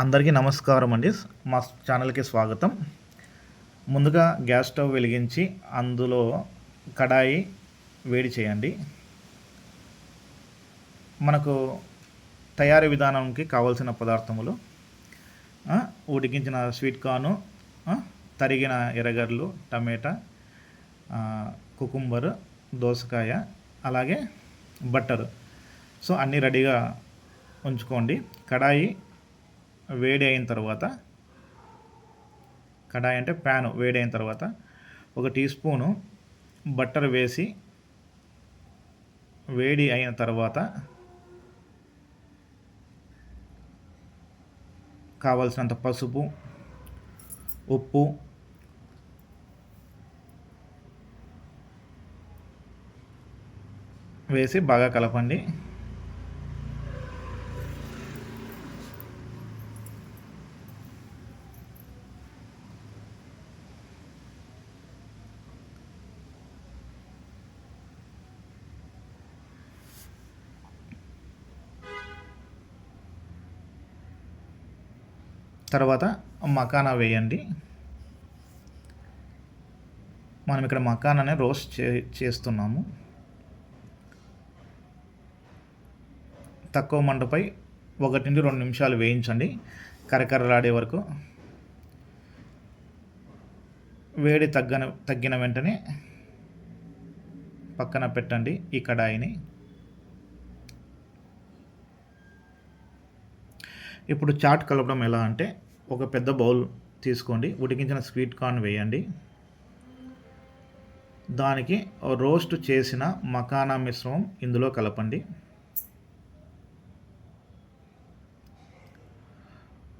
అందరికీ నమస్కారం అండి. మా ఛానల్కి స్వాగతం. ముందుగా గ్యాస్ స్టవ్ వెలిగించి అందులో కడాయి వేడి చేయండి. మనకు తయారీ విధానంకి కావలసిన పదార్థములు ఉడికించిన స్వీట్ కార్ను తరిగిన ఎర్రగడ్డలు టమాటా కుకుంబర్ దోసకాయ అలాగే బట్టరు. సో అన్నీ రెడీగా ఉంచుకోండి. కడాయి వేడి అయిన తర్వాత కడాయి అంటే ప్యాను వేడి అయిన తర్వాత ఒక టీ స్పూను బట్టర్ వేసి వేడి అయిన తర్వాత కావలసినంత పసుపు ఉప్పు వేసి బాగా కలపండి. తర్వాత మకానా వేయండి. మనం ఇక్కడ మకానానే రోస్ట్ చే చేస్తున్నాము. తక్కువ మంటపై ఒకటి నుండి రెండు నిమిషాలు వేయించండి. కరకరలాడే వరకు. వేడి తగ్గన తగ్గిన వెంటనే పక్కన పెట్టండి ఈ కడాయిని. ఇప్పుడు చాట్ కలపడం ఎలా అంటే ఒక పెద్ద బౌల్ తీసుకోండి ఉడికించిన స్వీట్ కార్న్ వేయండి. దానికి రోస్ట్ చేసిన మకానా మిశ్రమం ఇందులో కలపండి.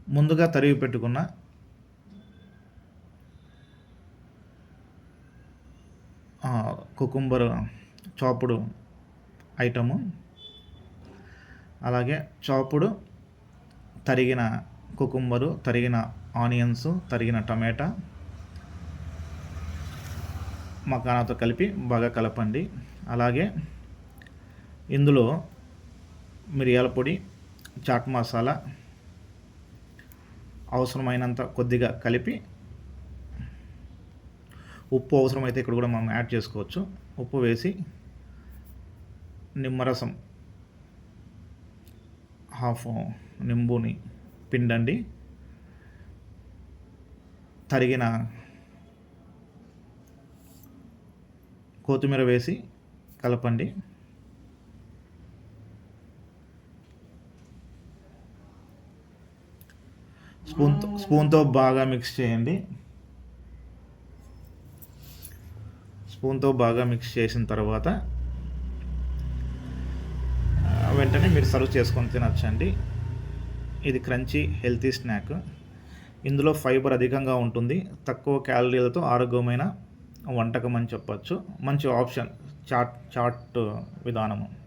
ముందుగా తరిగి పెట్టుకున్న కుకుంబర్ చాపుడు ఐటము అలాగే చాపుడు తరిగిన కుకుంబరు తరిగిన ఆనియన్స్ తరిగిన టమాటా మకానాతో కలిపి బాగా కలపండి. అలాగే ఇందులో మిరియాల పొడి చాట్ మసాలా అవసరమైనంత కొద్దిగా కలిపి ఉప్పు అవసరమైతే ఇక్కడ కూడా మనం యాడ్ చేసుకోవచ్చు. ఉప్పు వేసి నిమ్మరసం హాఫ్ నింబుని పిండండి. తరిగిన కొత్తిమీర వేసి కలపండి. స్పూన్తో స్పూన్తో బాగా మిక్స్ చేయండి. స్పూన్తో బాగా మిక్స్ చేసిన తర్వాత వెంటనే మీరు సర్వ్ చేసుకొని తినచ్చండి. ఇది క్రంచీ హెల్తీ స్నాక్. ఇందులో ఫైబర్ అధికంగా ఉంటుంది. తక్కువ క్యాలరీలతో ఆరోగ్యమైన వంటకం అని చెప్పచ్చు. మంచి ఆప్షన్ చాట్ చాట్ విధానము.